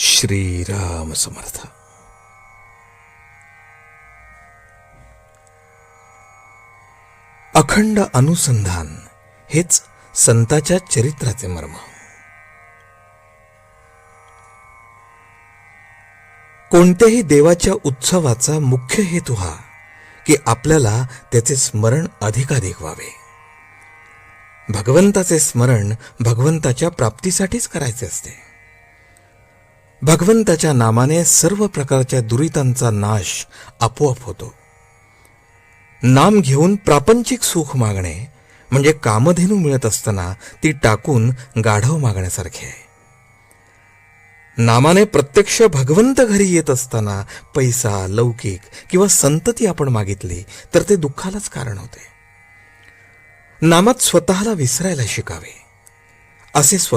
श्रीराम समर्थ. अखंड अनुसंधान हेच संताच्या चरित्राचे मर्म. कोणत्याही देवाच्या उत्सवाचा मुख्य हेतू हा की आपल्याला त्याचे स्मरण अधिकाधिक व्हावे. भगवंताचे स्मरण भगवंताच्या प्राप्तीसाठीच करायचे असते. भगवंताच्या नामाने सर्व प्रकारच्या दुरितांचा नाश आपोआप होतो. नाम घेऊन प्रापंचिक सुख मागणे म्हणजे कामधेनू मिळत असताना ती टाकून गाढव मागण्यासारखे आहे. नामाने प्रत्यक्ष भगवंत घरी येत असताना पैसा लौकिक किंवा संतती आपण मागितली तर ते दुःखालाच कारण होते. नामात स्वतःला विसरायला शिकावे. असे स्वतः